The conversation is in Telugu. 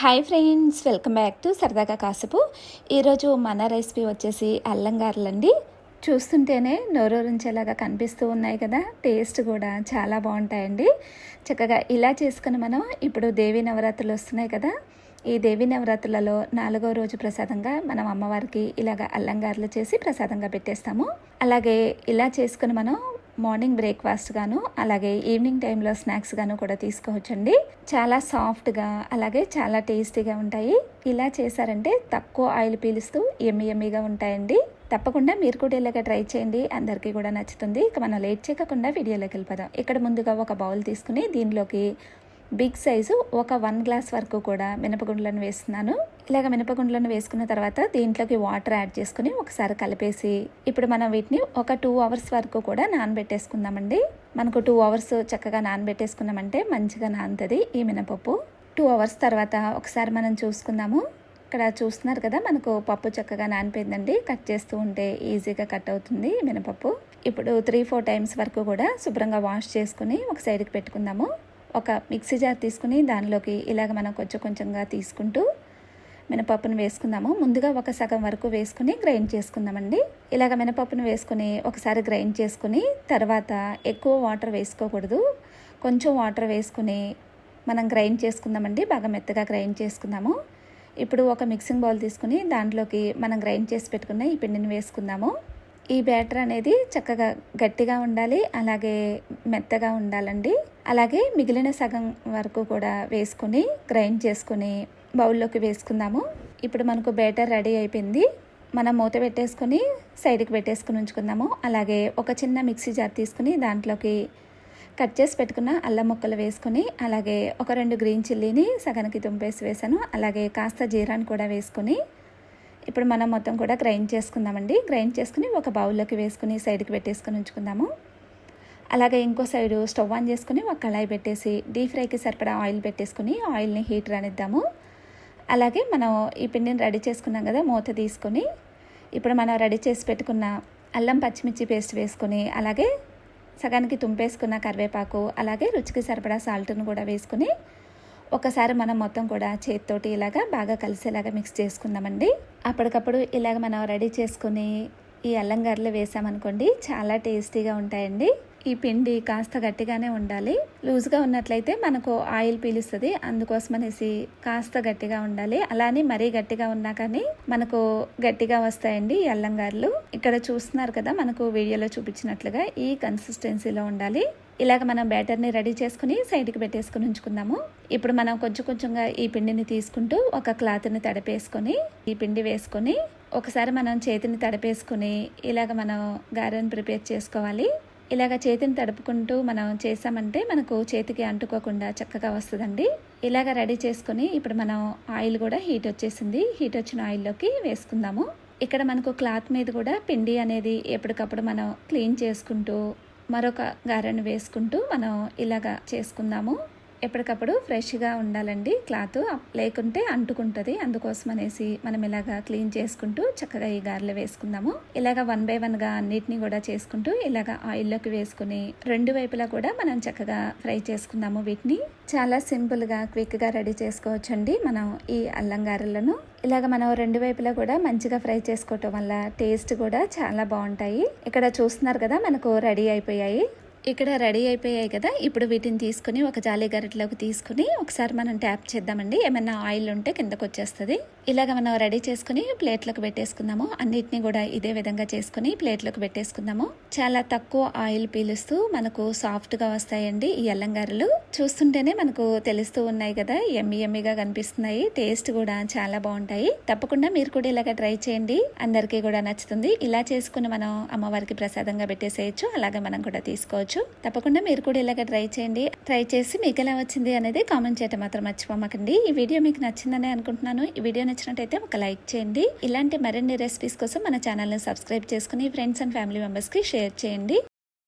Hi friends welcome back to సరదాగా కాసేపు ఈరోజు మన రెసిపీ వచ్చేసి అల్లం గారెలండి. చూస్తుంటేనే నోరూరించేలాగా కనిపిస్తూ ఉన్నాయి కదా. టేస్ట్ కూడా చాలా బాగుంటాయండి. చక్కగా ఇలా చేసుకుని మనం ఇప్పుడు దేవీ నవరాత్రులు వస్తున్నాయి కదా. ఈ దేవీ నవరాత్రులలో నాలుగో రోజు ప్రసాదంగా మనం అమ్మవారికి ఇలాగ అల్లంగారులు చేసి ప్రసాదంగా పెట్టేస్తాము. అలాగే ఇలా చేసుకుని మనం మార్నింగ్ బ్రేక్ఫాస్ట్ గాను అలాగే ఈవినింగ్ టైంలో స్నాక్స్ గాను కూడా తీసుకోవచ్చండి. చాలా సాఫ్ట్గా అలాగే చాలా టేస్టీగా ఉంటాయి. ఇలా చేశారంటే తక్కువ ఆయిల్ పీలుస్తూ ఎమ్మి ఎమ్మిగా ఉంటాయండి. తప్పకుండా మీరు కూడా ఇలాగ ట్రై చేయండి. అందరికీ కూడా నచ్చుతుంది. ఇక మనం లేట్ చేయకుండా వీడియోలోకి వెళ్ళిపోదాం. ఇక్కడ ముందుగా ఒక బౌల్ తీసుకుని దీనిలోకి బిగ్ సైజు ఒక వన్ గ్లాస్ వరకు కూడా మినపగుండ్లను వేస్తున్నాను. ఇలాగ మినపగుండ్లను వేసుకున్న తర్వాత దీంట్లోకి వాటర్ యాడ్ చేసుకుని ఒకసారి కలిపేసి ఇప్పుడు మనం వీటిని ఒక టూ అవర్స్ వరకు కూడా నానబెట్టేసుకుందామండి. మనకు టూ అవర్స్ చక్కగా నానబెట్టేసుకున్నామంటే మంచిగా నానుతుంది ఈ మినపప్పు. టూ అవర్స్ తర్వాత ఒకసారి మనం చూసుకుందాము. ఇక్కడ చూస్తున్నారు కదా మనకు పప్పు చక్కగా నానిపోయిందండి. కట్ చేస్తూ ఉంటే ఈజీగా కట్ అవుతుంది మినపప్పు. ఇప్పుడు త్రీ ఫోర్ టైమ్స్ వరకు కూడా శుభ్రంగా వాష్ చేసుకుని ఒక సైడ్కి పెట్టుకుందాము. ఒక మిక్సీ జార్ తీసుకుని దానిలోకి ఇలాగ మనం కొంచెం కొంచెంగా తీసుకుంటూ మినపప్పును వేసుకుందాము. ముందుగా ఒక సగం వరకు వేసుకుని గ్రైండ్ చేసుకుందామండి. ఇలాగ మినపప్పును వేసుకుని ఒకసారి గ్రైండ్ చేసుకుని తర్వాత ఎక్కువ వాటర్ వేసుకోకూడదు. కొంచెం వాటర్ వేసుకుని మనం గ్రైండ్ చేసుకుందామండి. బాగా మెత్తగా గ్రైండ్ చేసుకుందాము. ఇప్పుడు ఒక మిక్సింగ్ బౌల్ తీసుకుని దాంట్లోకి మనం గ్రైండ్ చేసి పెట్టుకున్న ఈ పిండిని వేసుకుందాము. ఈ బ్యాటర్ అనేది చక్కగా గట్టిగా ఉండాలి అలాగే మెత్తగా ఉండాలండి. అలాగే మిగిలిన సగం వరకు కూడా వేసుకుని గ్రైండ్ చేసుకుని బౌల్లోకి వేసుకుందాము. ఇప్పుడు మనకు బ్యాటర్ రెడీ అయిపోయింది. మనం మూత పెట్టేసుకొని సైడ్కి పెట్టేసుకుని ఉంచుకుందాము. అలాగే ఒక చిన్న మిక్సీ జార్ తీసుకుని దాంట్లోకి కట్ చేసి పెట్టుకున్న అల్లం ముక్కలు వేసుకొని అలాగే ఒక రెండు గ్రీన్ చిల్లీని సగానికి తుంపేసి వేసాను. అలాగే కాస్త జీరాన్ని కూడా వేసుకొని ఇప్పుడు మనం మొత్తం కూడా గ్రైండ్ చేసుకుందామండి. గ్రైండ్ చేసుకుని ఒక బౌల్లోకి వేసుకుని సైడ్కి పెట్టేసుకుని ఉంచుకుందాము. అలాగే ఇంకో సైడు స్టవ్ ఆన్ చేసుకుని ఒక కళాయి పెట్టేసి డీప్ ఫ్రైకి సరిపడా ఆయిల్ పెట్టేసుకుని ఆయిల్ని హీట్ రానిద్దాము అలాగే మనం ఈ పిండిని రెడీ చేసుకున్నాం కదా మూత తీసుకొని ఇప్పుడు మనం రెడీ చేసి పెట్టుకున్న అల్లం పచ్చిమిర్చి పేస్ట్ వేసుకొని అలాగే సగానికి తుంపేసుకున్న కరివేపాకు అలాగే రుచికి సరిపడా సాల్ట్ను కూడా వేసుకుని ఒకసారి మనం మొత్తం కూడా చేతితోటి ఇలాగా బాగా కలిసేలాగా మిక్స్ చేసుకుందామండి. అప్పటికప్పుడు ఇలాగ మనం రెడీ చేసుకుని ఈ అల్లం గర్రెలు వేసామనుకోండి చాలా టేస్టీగా ఉంటాయండి. ఈ పిండి కాస్త గట్టిగానే ఉండాలి. లూజ్గా ఉన్నట్లయితే మనకు ఆయిల్ పీలుస్తుంది. అందుకోసం అనేసి కాస్త గట్టిగా ఉండాలి. అలానే మరీ గట్టిగా ఉన్నా కానీ మనకు గట్టిగా వస్తాయండి ఈ అల్లం గారెలు. ఇక్కడ చూస్తున్నారు కదా మనకు వీడియోలో చూపించినట్లుగా ఈ కన్సిస్టెన్సీలో ఉండాలి. ఇలాగ మనం బ్యాటర్ని రెడీ చేసుకుని సైడ్కి పెట్టేసుకుని ఉంచుకుందాము. ఇప్పుడు మనం కొంచెం కొంచెంగా ఈ పిండిని తీసుకుంటూ ఒక క్లాత్ని తడిపేసుకొని ఈ పిండి వేసుకొని ఒకసారి మనం చేతిని తడిపేసుకుని ఇలాగ మనం గారెని ప్రిపేర్ చేసుకోవాలి. ఇలాగ చేతిని తడుపుకుంటూ మనం చేసామంటే మనకు చేతికి అంటుకోకుండా చక్కగా వస్తుందండి. ఇలాగ రెడీ చేసుకుని ఇప్పుడు మనం ఆయిల్ కూడా హీట్ వచ్చేసింది. హీట్ వచ్చిన ఆయిల్లోకి వేసుకుందాము. ఇక్కడ మనకు క్లాత్ మీద కూడా పిండి అనేది ఎప్పటికప్పుడు మనం క్లీన్ చేసుకుంటూ మరొక గారెను వేసుకుంటూ మనం ఇలాగా చేసుకుందాము. ఎప్పటికప్పుడు ఫ్రెష్గా ఉండాలండి. క్లాత్ లేకుంటే అంటుకుంటుంది. అందుకోసం అనేసి మనం ఇలాగా క్లీన్ చేసుకుంటూ చక్కగా ఈ గారెలు వేసుకుందాము. ఇలాగా వన్ బై వన్గా అన్నిటిని కూడా చేసుకుంటూ ఇలాగా ఆయిల్లోకి వేసుకుని రెండు వైపులా కూడా మనం చక్కగా ఫ్రై చేసుకుందాము వీటిని. చాలా సింపుల్గా క్విక్గా రెడీ చేసుకోవచ్చండి మనం ఈ అల్లం గారెలను. ఇలాగ మనం రెండు వైపులా కూడా మంచిగా ఫ్రై చేసుకోవటం వల్ల టేస్ట్ కూడా చాలా బాగుంటాయి. ఇక్కడ చూస్తున్నారు కదా మనకు రెడీ అయిపోయాయి. ఇక్కడ రెడీ అయిపోయాయి కదా. ఇప్పుడు వీటిని తీసుకుని ఒక జాలి గరిటలోకి తీసుకుని ఒకసారి మనం ట్యాప్ చేద్దామండి. ఏమైనా ఆయిల్ ఉంటే కిందకు వచ్చేస్తుంది. ఇలాగ మనం రెడీ చేసుకుని ప్లేట్లకు పెట్టేసుకుందాము. అన్నిటిని కూడా ఇదే విధంగా చేసుకుని ప్లేట్లకు పెట్టేసుకుందాము. చాలా తక్కువ ఆయిల్ పీలుస్తూ మనకు సాఫ్ట్గా వస్తాయండి ఈ అల్లంగారులు. చూస్తుంటేనే మనకు తెలుస్తూ ఉన్నాయి కదా. ఎమ్మి ఎమ్మిగా కనిపిస్తున్నాయి. టేస్ట్ కూడా చాలా బాగుంటాయి. తప్పకుండా మీరు కూడా ఇలాగ ట్రై చేయండి. అందరికీ కూడా నచ్చుతుంది. ఇలా చేసుకుని మనం అమ్మవారికి ప్రసాదంగా పెట్టేసేయచ్చు. అలాగే మనం కూడా తీసుకోవచ్చు. తప్పకుండా మీరు కూడా ఇలాగ ట్రై చేయండి. ట్రై చేసి మీకు ఎలా వచ్చింది అనేది కామెంట్ చేయటం మాత్రం మర్చిపోమకండి. ఈ వీడియో మీకు నచ్చిందని అనుకుంటున్నాను. ఈ వీడియో నచ్చినట్టయితే ఒక లైక్ చేయండి. ఇలాంటి మరిన్ని రెసిపీస్ కోసం మన ఛానల్ని సబ్స్క్రైబ్ చేసుకుని ఫ్రెండ్స్ అండ్ ఫ్యామిలీ మెంబర్స్కి షేర్ చేయండి.